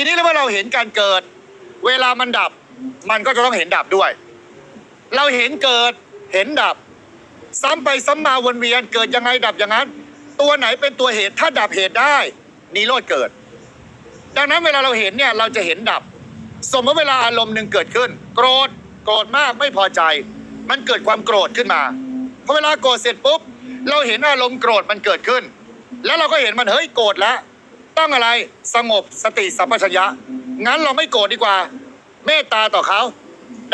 ทีนี้เมื่อเราเห็นการเกิด เวลามันดับ มันก็จะต้องเห็นดับด้วย เราเห็นเกิดเห็นดับ ซ้ำไปซ้ำมาวนเวียนเกิดยังไงดับอย่างนั้น ตัวไหนเป็นตัวเหตุถ้าดับเหตุได้นิโรธเกิด ดังนั้นเวลาเราเห็นเนี่ยเราจะเห็นดับ สมมติเวลาอารมณ์หนึ่งเกิดขึ้น โกรธโกรธมากไม่พอใจ มันเกิดความโกรธขึ้นมาพอเวลาโกรธเสร็จปุ๊บเราเห็นอารมณ์โกรธมันเกิดขึ้น แล้วเราก็เห็นมันเฮ้ยโกรธแล้ว ต้องอะไรสงบสติสัมปชัญญะ งั้นเราไม่โกรธดีกว่า เมตตาต่อเขา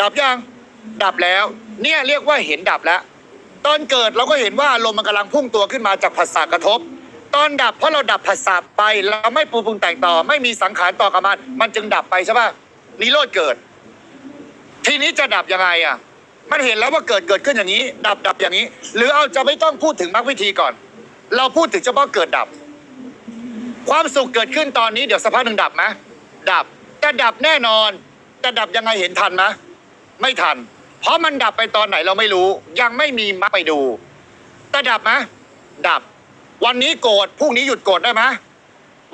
ดับยัง ดับแล้ว เนี่ยเรียกว่าเห็นดับแล้ว ตอนเกิดเราก็เห็นว่าอารมมันกำลังพุ่งตัวขึ้นมาจากผัสสะกระทบ ตอนดับเพราะเราดับผัสสะไปเราไม่ปรุงปรุงแต่งต่อ ไม่มีสังขารต่อกับมัน มันจึงดับไปใช่ปะนิโรธเกิด ทีนี้จะดับยังไงอะ มันเห็นแล้วว่าเกิดเกิดขึ้นอย่างนี้ ดับดับอย่างนี้ หรือเอาจะไม่ต้องพูดถึงมรรควิธีก่อน เราพูดถึงเฉพาะเกิดดับ ความสุขเกิดขึ้นตอนนี้เดี๋ยวสักพักหนึ่งดับไหมดับแต่ดับแน่นอน แต่ดับยังไงเห็นทันไหมไม่ทัน เพราะมันดับไปตอนไหนเราไม่รู้ ยังไม่มีมาไปดูแต่ดับไหมดับ วันนี้โกรธพรุ่งนี้หยุดโกรธได้ไหม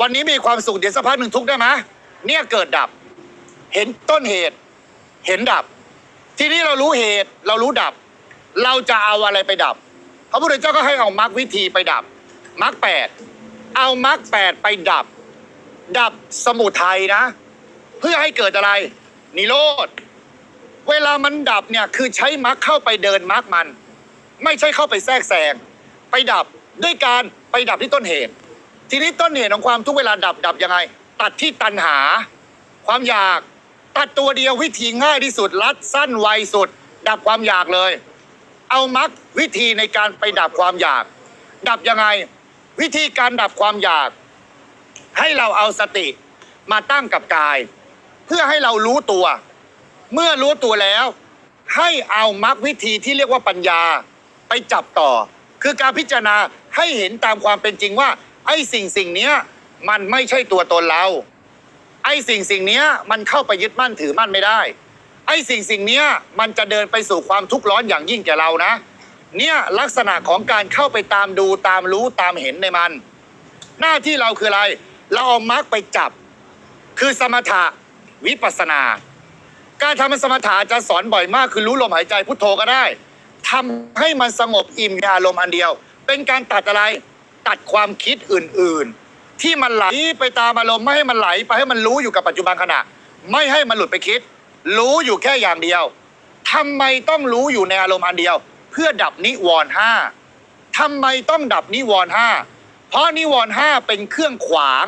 วันนี้มีความสุขเดี๋ยวสักพักหนึ่งทุกข์ได้ไหมเนี่ยเกิดดับ เห็นต้นเหตุ เห็นดับ ทีนี้เรารู้เหตุเรารู้ดับ เราจะเอาอะไรไปดับพระพุทธเจ้าก็ให้เอามรรควิธีไปดับมรรคแปด เอามรรคแปดไปดับ ดับสมุทัยนะ เพื่อให้เกิดอะไร นิโรธ เวลามันดับเนี่ยคือใช้มรรคเข้าไปเดินมรรคมัน ไม่ใช่เข้าไปแทรกแซงไปดับด้วยการไปดับที่ต้นเหตุ ทีนี้ต้นเหตุของความทุกเวลาดับดับยังไง ตัดที่ตัณหา ความอยากตัดตัวเดียววิธีง่ายที่สุดรัดสั้นไวสุด ดับความอยากเลย เอามรรควิธีในการไปดับความอยาก ดับยังไง วิธีการดับความอยาก ให้เราเอาสติมาตั้งกับกาย เพื่อให้เรารู้ตัว เมื่อรู้ตัวแล้ว ให้เอามรรควิธีที่เรียกว่าปัญญาไปจับต่อ คือการพิจารณาให้เห็นตามความเป็นจริงว่า ไอ้สิ่งสิ่งนี้มันไม่ใช่ตัวตนเรา ไอ้สิ่งสิ่งนี้มันเข้าไปยึดมั่นถือมั่นไม่ได้ ไอ้สิ่งสิ่งนี้มันจะเดินไปสู่ความทุกข์ร้อนอย่างยิ่งแก่เรานะ เนี่ยลักษณะของการเข้าไปตามดูตามรู้ตามเห็นในมัน หน้าที่เราคืออะไร เราเอามรรคไปจับ คือสมถะวิปัสนา การทำสมถะจะสอนบ่อยมากคือรู้ลมหายใจพุทโธก็ได้ทำให้มันสงบอิ่มในอารมอันเดียว เป็นการตัดอะไรตัดความคิดอื่นๆ ที่มันไหลไปตามอารมณ์ไม่ให้มันไหลไปให้มันรู้อยู่กับปัจจุบันขณะ ไม่ให้มันหลุดไปคิด รู้อยู่แค่อย่างเดียวทำไมต้องรู้อยู่ในอารมณ์อันเดียว เพื่อดับนิวรณ์ห้าทำไมต้องดับนิวรณ์ห้าเพราะนิวรณ์ห้าเป็นเครื่องขวาง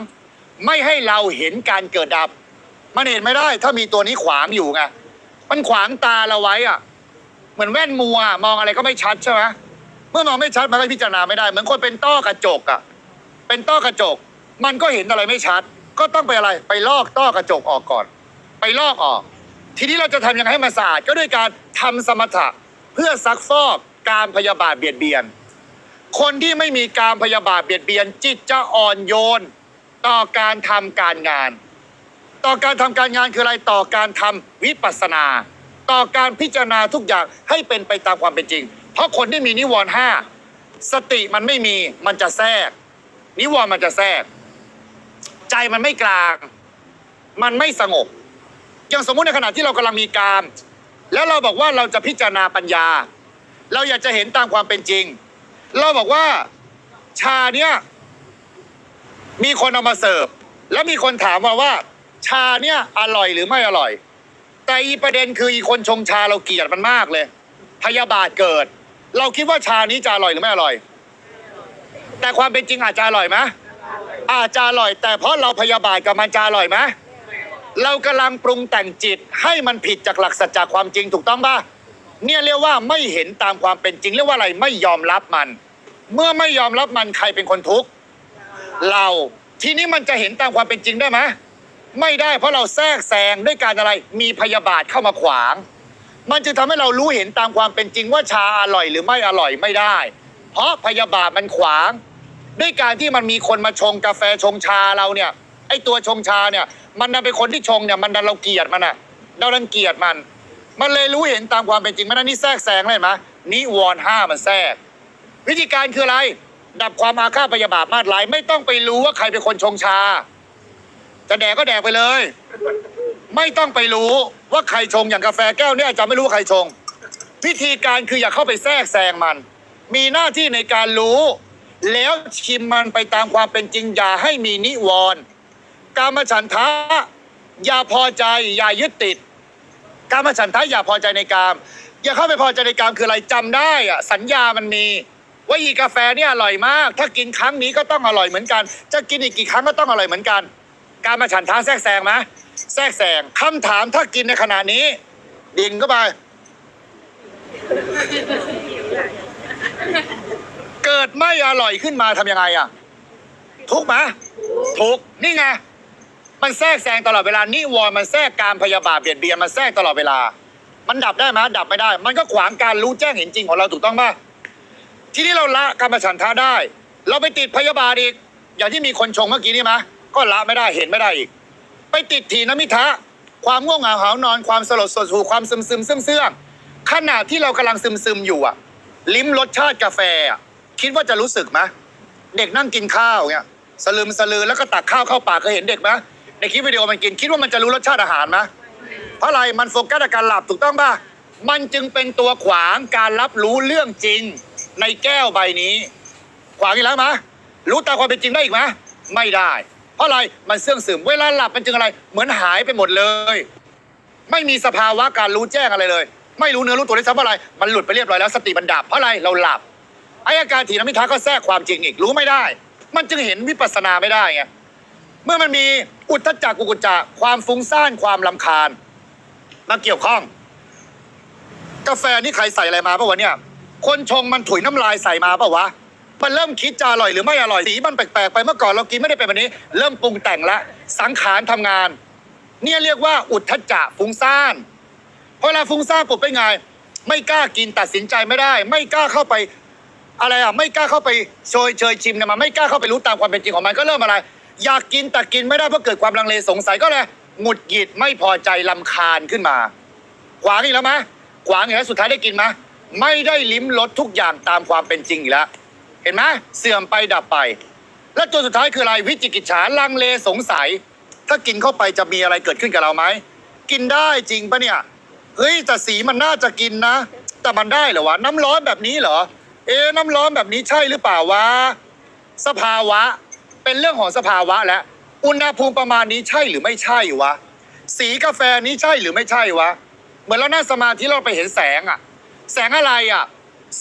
ไม่ให้เราเห็นการเกิดดับ มันเห็นไม่ได้ ถ้ามีตัวนี้ขวางอยู่ไงมันขวางตาเราไว้อะเหมือนแว่นมัวมองอะไรก็ไม่ชัดใช่ไหมเมื่อมองไม่ชัดมันก็พิจารณาไม่ได้ เหมือนคนเป็นต้อกระจกอะเป็นต้อกระจก มันก็เห็นอะไรไม่ชัด ก็ต้องไปอะไร ไปลอกต้อกระจกออกก่อน ไปลอกออก ทีนี้เราจะทำยังไงให้มันสะอาดก็ด้วยการทำสมถะ เพื่อซักฟอกการพยาบาทเบียดเบียน คนที่ไม่มีการพยาบาทเบียดเบียน จิตจะอ่อนโยน ต่อการทำการงาน ต่อการทำการงานคืออะไรต่อการทำวิปัสสนา ต่อการพิจารณาทุกอย่างให้เป็นไปตามความเป็นจริง เพราะคนที่มีนิวรณ์ห้าสติมันไม่มีมันจะแทรก นิวรณ์มันจะแทรก ใจมันไม่กลาง มันไม่สงบอย่างสมมุติในขณะที่เรากำลังมีการ แล้วเราบอกว่าเราจะพิจารณาปัญญา เราอยากจะเห็นตามความเป็นจริง เราบอกว่าชาเนี่ยมีคนเอามาเสิร์ฟ แล้วมีคนถามมาว่า ชาเนี่ยอร่อยหรือไม่อร่อย แต่อีประเด็นคืออีคนชงชาเราเกลียดมันมากเลย พยาบาทเกิด เราคิดว่าชานี้จะอร่อยหรือไม่อร่อย แต่ความเป็นจริงอาจจะอร่อยไหมอาจจะอร่อย แต่เพราะเราพยาบาทกับมันจะอร่อยไหม เรากำลังปรุงแต่งจิตให้มันผิดจากหลักสัจจะความจริงถูกต้องป่ะเนี่ยเรียกว่าไม่เห็นตามความเป็นจริงเรียกว่าอะไรไม่ยอมรับมัน เมื่อไม่ยอมรับมันใครเป็นคนทุกข์เราทีนี้มันจะเห็นตามความเป็นจริงได้ไหมไม่ได้เพราะเราแทรกแซงด้วยการอะไรมีพยาบาทเข้ามาขวาง มันจะทำให้เรารู้เห็นตามความเป็นจริงว่าชาอร่อยหรือไม่อร่อยไม่ได้ เพราะพยาบาทมันขวาง ด้วยการที่มันมีคนมาชงกาแฟชงชาเราเนี่ย ไอตัวชงชาเนี่ย มันดันเป็นคนที่ชงเนี่ยมันดันเราเกลียดมันอะเราดันเกลียดมัน มันเลยรู้เห็นตามความเป็นจริงไม่ได้นี่แทรกแซงเลยไหมนิวรณ์ห้ามันแทรก วิธีการคืออะไร ดับความอาฆาตพยาบาทมาดร้ายไม่ต้องไปรู้ว่าใครเป็นคนชงชา จะแดกก็แดกไปเลย ไม่ต้องไปรู้ว่าใครชงอย่างกาแฟแก้วเนี่ยอาจจะไม่รู้ว่าใครชง วิธีการคืออย่าเข้าไปแทรกแซงมัน มีหน้าที่ในการรู้ แล้วชิมมันไปตามความเป็นจริงอย่าให้มีนิวรณ์ กามฉันทะอย่าพอใจอย่ายึดติด กามฉันทะอย่าพอใจในกาม อย่าเข้าไปพอใจในกามคืออะไรจำได้อะสัญญามันมี ว่าอีกาแฟเนี่ยอร่อยมาก ถ้ากินครั้งนี้ก็ต้องอร่อยเหมือนกัน จะกินอีกกี่ครั้งก็ต้องอร่อยเหมือนกัน การมาฉันทาแทรกแซงไหมแทรกแซงคำถามถ้ากินในขณะนี้ ดิ่งเข้าไปเกิดไม่อร่อยขึ้นมาทำยังไงอะ ทุกไหมทุกนี่ไง มันแทรกแซงตลอดเวลานิวรณ์มันแทรกการพยาบาทเบียดเบียนมันแทรกตลอดเวลา มันดับได้ไหมดับไม่ได้ มันก็ขวางการรู้แจ้งเห็นจริงของเราถูกต้องป่ะที่นี้เราละการมาฉันทาได้ เราไปติดพยาบาทอีก อย่างที่มีคนชงเมื่อกี้นี่มะก็ละไม่ได้เห็นไม่ได้อีก ไปติดถีนมิทะความง่วงเหงาหานอนความสลดสดหูความซึมซึมซึมเสื่องขณะที่เรากำลังซึมซึมอยู่อะลิ้มรสชาติกาแฟคิดว่าจะรู้สึกไหมเด็กนั่งกินข้าวเงี้ยสลืมสลือแล้วก็ตักข้าวเข้าปากเคยเห็นเด็กไหม ในคลิปวิดีโอมันกิน คิดว่ามันจะรู้รสชาติอาหารไหมเพราะอะไรมันโฟกัสกับการหลับถูกต้องป่ะมันจึงเป็นตัวขวางการรับรู้เรื่องจริง ในแก้วใบนี้ ขวางอีกแล้วมะรู้ตามความเป็นจริงได้อีกไหมไม่ได้ เพราะอะไรมันเสื่องซึมเวลาหลับมันจึงอะไร เหมือนหายไปหมดเลย ไม่มีสภาวะการรู้แจ้งอะไรเลย ไม่รู้เนื้อรู้ตัวได้ซ้ำว่าอะไร มันหลุดไปเรียบร้อยแล้วสติมันดับเพราะอะไรเราหลับไออาการถีนมิทาก็แทรกความจริงอีกรู้ไม่ได้ มันจึงเห็นวิปัสสนาไม่ได้ไง เมื่อมันมีอุทธจักกุกุจจะความฟุ้งซ่านความลำคาญมาเกี่ยวข้อง กาแฟนี่ใครใส่อะไรมาปะวะเนี่ย คนชงมันถุยน้ำลายใส่มาปะวะมันเริ่มคิดจะอร่อยหรือไม่อร่อยสีมันแปลกๆไปเมื่อก่อนเรากินไม่ได้เป็นแบบนี้ เริ่มปรุงแต่งละสังขารทำงาน เนี่ยเรียกว่าอุทธจักฟุ้งซ่านพอเวลาฟุ้งซ่านปุ๊บเป็นไงไม่กล้ากินตัดสินใจไม่ได้ ไม่กล้าเข้าไปอะไรอะไม่กล้าเข้าไปโชยเชยชิมเนี่ยมันไม่กล้าเข้าไปรู้ตามความเป็นจริงของมันก็เริ่มอะไร อยากกินแต่กินไม่ได้เพราะเกิดความลังเลสงสัยก็เลยหงุดหงิดไม่พอใจลำคาญขึ้นมาขวางอีกแล้วมะขวางอีกแล้วสุดท้ายได้กินมะไม่ได้ลิ้มรสทุกอย่างตามความเป็นจริงอีกแล้วเห็นไหมเสื่อมไปดับไป และตัวสุดท้ายคืออะไรวิจิกิจฉาลังเลสงสัย ถ้ากินเข้าไปจะมีอะไรเกิดขึ้นกับเราไหมกินได้จริงปะเนี่ยเฮ้ยแต่สีมันน่าจะกินนะ แต่มันได้เหรอวะ น้ำร้อนแบบนี้เหรอ เอ๊น้ำร้อนแบบนี้ใช่หรือเปล่าวะสภาวะ เป็นเรื่องของสภาวะแล้วอุณหภูมิประมาณนี้ใช่หรือไม่ใช่วะ สีกาแฟนี้ใช่หรือไม่ใช่วะ เหมือนเรานั่งสมาธิเราไปเห็นแสงอะแสงอะไรอะ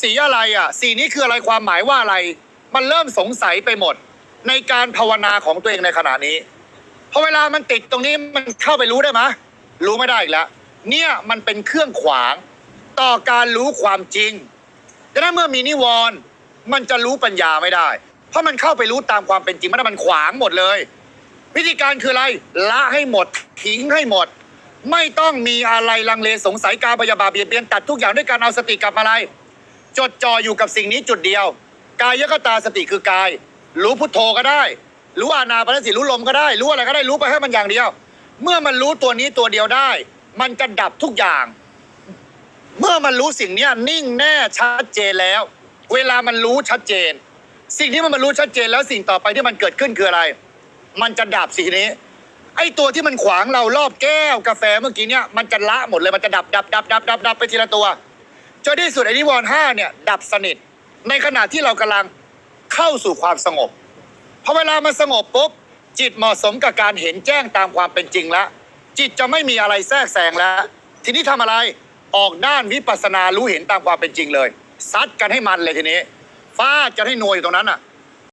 สีอะไรอะสีนี้คืออะไรความหมายว่าอะไร มันเริ่มสงสัยไปหมด ในการภาวนาของตัวเองในขณะนี้พอเวลามันติดตรงนี้มันเข้าไปรู้ได้ไหมรู้ไม่ได้อีกแล้วเนี่ยมันเป็นเครื่องขวางต่อการรู้ความจริงดังนั้นเมื่อมีนิวรณ์มันจะรู้ปัญญาไม่ได้ เพราะมันเข้าไปรู้ตามความเป็นจริงไม่ได้มันขวางหมดเลย วิธีการคืออะไรละให้หมดทิ้งให้หมด ไม่ต้องมีอะไรลังเลสงสัยการพยาบาทเบียดเบียนตัดทุกอย่างด้วยการเอาสติกลับมาอะไร จดจ่ออยู่กับสิ่งนี้จุดเดียว กายยกตาสติคือกาย รู้พุทโธก็ได้ รู้อานาปานสติรู้ลมก็ได้ รู้อะไรก็ได้รู้ไปให้มันอย่างเดียว เมื่อมันรู้ตัวนี้ตัวเดียวได้ มันจะดับทุกอย่าง เมื่อมันรู้สิ่งนี้นิ่งแน่ชัดเจนแล้ว เวลามันรู้ชัดเจน สิ่งที่มันมันรู้ชัดเจนแล้วสิ่งต่อไปที่มันเกิดขึ้นคืออะไร มันจะดับสิ่งนี้ ไอ้ตัวที่มันขวางเรารอบแก้วกาแฟเมื่อกี้เนี่ยมันจะละหมดเลยมันจะดับดับดับดับดับดับไปทีละตัวจนที่สุดไอ้นิวรณ์ห้าเนี่ยดับสนิท ในขณะที่เรากำลังเข้าสู่ความสงบพอเวลามันสงบปุ๊บจิตเหมาะสมกับการเห็นแจ้งตามความเป็นจริงแล้วจิตจะไม่มีอะไรแทรกแซงแล้ว ทีนี้ทำอะไรออกด้านวิปัสสนารู้เห็นตามความเป็นจริงเลย ซัดกันให้มันเลยทีนี้ ฟาดกันให้นวยอยู่ตรงนั้นอะ